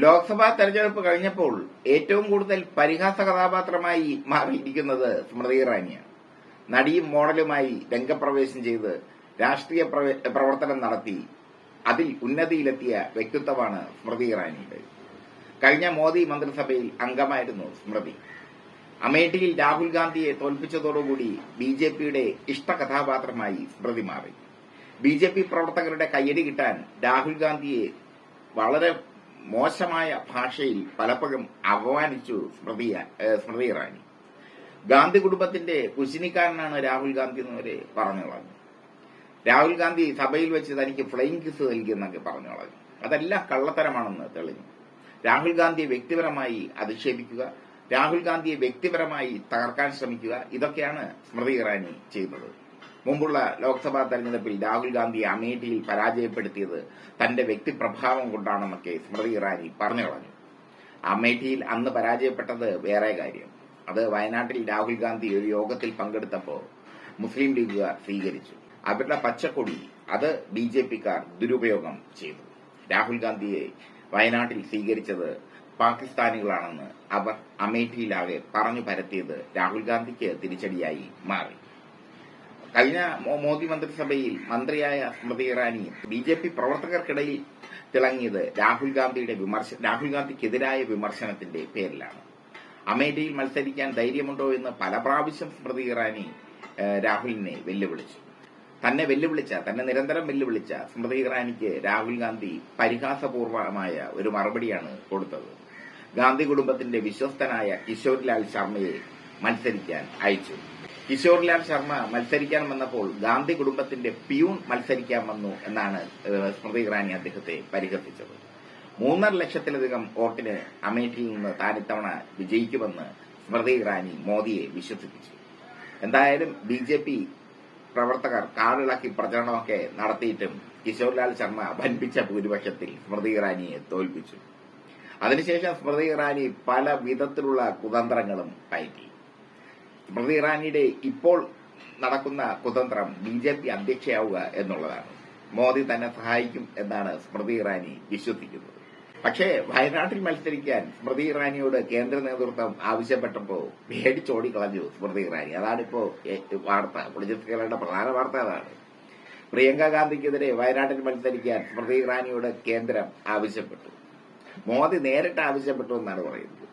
ലോക്സഭാ തെരഞ്ഞെടുപ്പ് കഴിഞ്ഞപ്പോൾ ഏറ്റവും കൂടുതൽ പരിഹാസ കഥാപാത്രമായി മാറിയിരിക്കുന്നത് സ്മൃതി ഇറാനിയാണ്. നടിയും മോഡലുമായി രംഗപ്രവേശം ചെയ്ത് രാഷ്ട്രീയ പ്രവർത്തനം നടത്തി അതിൽ ഉന്നതിയിലെത്തിയ വ്യക്തിത്വമാണ് സ്മൃതി ഇറാനിയുടെ. കഴിഞ്ഞ മോദി മന്ത്രിസഭയിൽ അംഗമായിരുന്നു സ്മൃതി. അമേഠിയിൽ രാഹുൽ ഗാന്ധിയെ തോൽപ്പിച്ചതോടുകൂടി ബി ജെ പിയുടെ ഇഷ്ട കഥാപാത്രമായി സ്മൃതി മാറി. ബി ജെ പി പ്രവർത്തകരുടെ കയ്യടി കിട്ടാൻ രാഹുൽ ഗാന്ധിയെ വളരെ മോശമായ ഭാഷയിൽ പലപ്പോഴും അപമാനിച്ചു സ്മൃതി സ്മൃതി ഇറാനി. ഗാന്ധി കുടുംബത്തിന്റെ കുശിനിക്കാരനാണ് രാഹുൽ ഗാന്ധി എന്ന് വരെ പറഞ്ഞു കളഞ്ഞു. രാഹുൽ ഗാന്ധി സഭയിൽ വെച്ച് തനിക്ക് ഫ്ലൈയിങ് കിസ് നൽകിയെന്നൊക്കെ പറഞ്ഞു കളഞ്ഞു. അതെല്ലാം കള്ളത്തരമാണെന്ന് തെളിഞ്ഞു. രാഹുൽ ഗാന്ധിയെ വ്യക്തിപരമായി അധിക്ഷേപിക്കുക രാഹുൽ ഗാന്ധിയെ വ്യക്തിപരമായി തകർക്കാൻ ശ്രമിക്കുക ഇതൊക്കെയാണ് സ്മൃതി ഇറാനി ചെയ്തത്. മുമ്പുള്ള ലോക്സഭാ തെരഞ്ഞെടുപ്പിൽ രാഹുൽ ഗാന്ധിയെ അമേഠിയിൽ പരാജയപ്പെടുത്തിയത് തന്റെ വ്യക്തിപ്രഭാവം കൊണ്ടാണെന്നൊക്കെ സ്മൃതി ഇറാനി പറഞ്ഞു കളഞ്ഞു. അമേഠിയിൽ അന്ന് പരാജയപ്പെട്ടത് വേറെ കാര്യം. അത് വയനാട്ടിൽ രാഹുൽ ഗാന്ധി ഒരു യോഗത്തിൽ പങ്കെടുത്തപ്പോൾ മുസ്ലിം ലീഗുകാർ സ്വീകരിച്ചു. അവരുടെ പച്ചക്കൊടി അത് ബി ജെ പിക്കാർ ദുരുപയോഗം ചെയ്തു. രാഹുൽ ഗാന്ധിയെ വയനാട്ടിൽ സ്വീകരിച്ചത് പാകിസ്ഥാനികളാണെന്ന് അവർ അമേഠിയിലാകെ പറഞ്ഞു പരത്തിയത് രാഹുൽ ഗാന്ധിക്ക് തിരിച്ചടിയായി മാറി. കഴിഞ്ഞ മോദി മന്ത്രിസഭയിൽ മന്ത്രിയായ Smriti Irani B J P പ്രവർത്തകർക്കിടയിൽ തിളങ്ങിയത് രാഹുൽ ഗാന്ധിയുടെ വിമർശ രാഹുൽ ഗാന്ധിക്കെതിരായ വിമർശനത്തിന്റെ പേരിലാണ്. അമേഠിയിൽ മത്സരിക്കാൻ ധൈര്യമുണ്ടോ എന്ന് പല പ്രാവശ്യം സ്മൃതി ഇറാനി രാഹുലിനെ വെല്ലുവിളിച്ചു. തന്നെ വെല്ലുവിളിച്ച തന്നെ നിരന്തരം വെല്ലുവിളിച്ച സ്മൃതി ഇറാനിക്ക് രാഹുൽ ഗാന്ധി പരിഹാസപൂർവമായ ഒരു മറുപടിയാണ് കൊടുത്തത്. ഗാന്ധി കുടുംബത്തിന്റെ വിശ്വസ്തനായ കിഷോർലാൽ ശർമ്മയെ മത്സരിക്കാൻ അയച്ചു. കിഷോർലാൽ ശർമ്മ മത്സരിക്കാൻ വന്നപ്പോൾ ഗാന്ധി കുടുംബത്തിന്റെ പ്യൂൺ മത്സരിക്കാൻ വന്നു എന്നാണ് സ്മൃതി ഇറാനി അദ്ദേഹത്തെ പരിഹസിച്ചത്. മൂന്നര ലക്ഷത്തിലധികം വോട്ടിന് അമേഠിയിൽ നിന്ന് താൻ ഇത്തവണ വിജയിക്കുമെന്ന് സ്മൃതി ഇറാനി മോദിയെ വിശ്വസിപ്പിച്ചു. എന്തായാലും ബി ജെ പി പ്രവർത്തകർ കാടിളക്കി പ്രചരണമൊക്കെ നടത്തിയിട്ടും കിഷോർലാൽ ശർമ്മ വൻപിച്ച ഭൂരിപക്ഷത്തിൽ സ്മൃതി ഇറാനിയെ തോൽപ്പിച്ചു. അതിനുശേഷം സ്മൃതി ഇറാനി പല വിധത്തിലുള്ള കുതന്ത്രങ്ങളും പയറ്റി. സ്മൃതി ഇറാനിയുടെ ഇപ്പോൾ നടക്കുന്ന കുതന്ത്രം ബി ജെ പി അധ്യക്ഷയാവുക എന്നുള്ളതാണ്. മോദി തന്നെ സഹായിക്കും എന്നാണ് സ്മൃതി ഇറാനി വിശ്വസിക്കുന്നത്. പക്ഷേ വയനാട്ടിൽ മത്സരിക്കാൻ സ്മൃതി ഇറാനിയോട് കേന്ദ്ര നേതൃത്വം ആവശ്യപ്പെട്ടപ്പോൾ പേടിച്ചോടി കളഞ്ഞു സ്മൃതി ഇറാനി. അതാണിപ്പോ വാർത്ത പൊളിറ്റിക്സ് കേരളയുടെ പ്രധാന വാർത്ത അതാണ്. പ്രിയങ്ക ഗാന്ധിക്കെതിരെ വയനാട്ടിൽ മത്സരിക്കാൻ സ്മൃതി ഇറാനിയോട് കേന്ദ്രം ആവശ്യപ്പെട്ടു. മോദി നേരിട്ട് ആവശ്യപ്പെട്ടു എന്നാണ് പറയുന്നത്.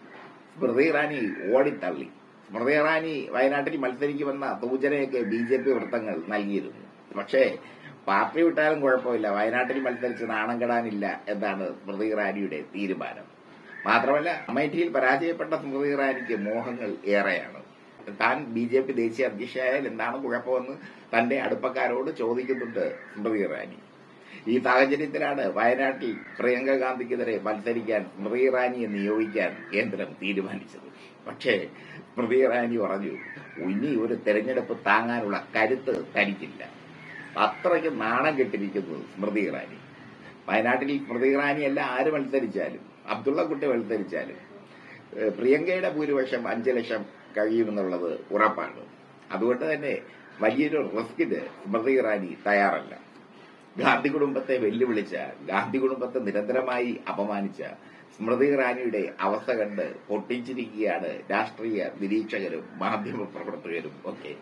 സ്മൃതി ഇറാനി ഓടിത്തള്ളി. സ്മൃതി ഇറാനി വയനാട്ടിൽ മത്സരിക്കുമെന്ന സൂചനയൊക്കെ ബി ജെ പി വൃത്തങ്ങൾ നൽകിയിരുന്നു. പക്ഷേ പാർട്ടി വിട്ടാലും കുഴപ്പമില്ല. വയനാട്ടിൽ മത്സരിച്ച് നാണം കെടാനില്ല എന്നാണ് സ്മൃതി ഇറാനിയുടെ തീരുമാനം. മാത്രമല്ല അമേഠിയിൽ പരാജയപ്പെട്ട സ്മൃതി ഇറാനിക്ക് മോഹങ്ങൾ ഏറെയാണ്. താൻ ബി ജെ പി ദേശീയ അധ്യക്ഷയായാൽ എന്താണ് കുഴപ്പമെന്ന് തന്റെ അടുപ്പക്കാരോട് ചോദിക്കുന്നുണ്ട് സ്മൃതി ഇറാനി. ഈ സാഹചര്യത്തിലാണ് വയനാട്ടിൽ പ്രിയങ്ക ഗാന്ധിക്കെതിരെ മത്സരിക്കാൻ സ്മൃതി ഇറാനിയെ നിയോഗിക്കാൻ കേന്ദ്രം തീരുമാനിച്ചത്. പക്ഷേ സ്മൃതി ഇറാനി പറഞ്ഞു ഇനി ഒരു തെരഞ്ഞെടുപ്പ് താങ്ങാനുള്ള കരുത്ത് തനിക്കില്ല. അത്രയ്ക്ക് നാണം കെട്ടിരിക്കുന്നു സ്മൃതി ഇറാനി. വയനാട്ടിൽ സ്മൃതി ഇറാനി അല്ല ആര് മത്സരിച്ചാലും അബ്ദുള്ള കുട്ടി മത്സരിച്ചാലും പ്രിയങ്കയുടെ ഭൂരിപക്ഷം അഞ്ച് ലക്ഷം കഴിയുമെന്നുള്ളത് ഉറപ്പാണ്. അതുകൊണ്ട് തന്നെ വലിയൊരു റിസ്കിന് സ്മൃതി ഇറാനി തയ്യാറല്ല. ഗാന്ധി കുടുംബത്തെ വെല്ലുവിളിച്ച ഗാന്ധി കുടുംബത്തെ നിരന്തരമായി അപമാനിച്ച സ്മൃതി ഇറാനിയുടെ അവസ്ഥ കണ്ട് പൊട്ടിച്ചിരിക്കുകയാണ് രാഷ്ട്രീയ നിരീക്ഷകരും മാധ്യമ പ്രവർത്തകരും ഒക്കെ.